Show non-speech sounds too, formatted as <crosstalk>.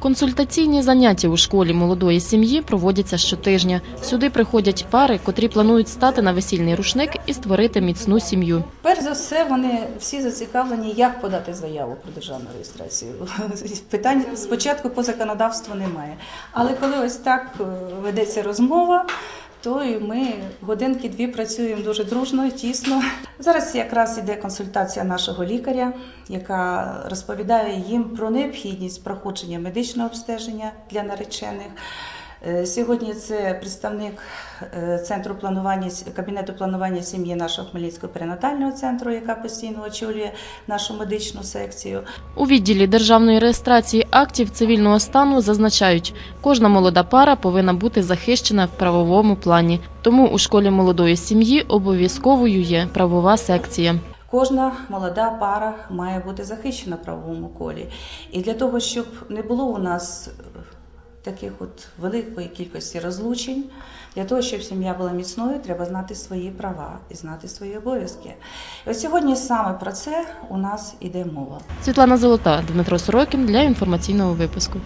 Консультаційні заняття у школі молодої сім'ї проводяться щотижня. Сюди приходять пари, котрі планують стати на весільний рушник і створити міцну сім'ю. Перш за все, вони всі зацікавлені, як подати заяву про державну реєстрацію. <laughs> Питань спочатку по законодавству немає. Але коли ось так е, ведеться розмова, то і ми годинки-дві працюємо дуже дружно і тісно. Зараз якраз іде консультація нашого лікаря, яка розповідає їм про необхідність проходження медичного обстеження для наречених. Е, Сьогодні це представник е, центру планування кабінету планування сім'ї нашого Хмельницького перинатального центру, яка постійно очолює нашу медичну секцію. У відділі державної реєстрації актів цивільного стану зазначають, кожна молода пара повинна бути захищена в правовому плані. Тому у школі молодої сім'ї обов'язковою є правова секція. Кожна молода пара має бути захищена в правовому колі. І для того, щоб не було у нас таких от великої кількості розлучень, для того, щоб сім'я була міцною, треба знати свої права і знати свої обов'язки. І от сьогодні саме про це у нас іде мова. Світлана Золота, Дмитро Сорокін для інформаційного випуску.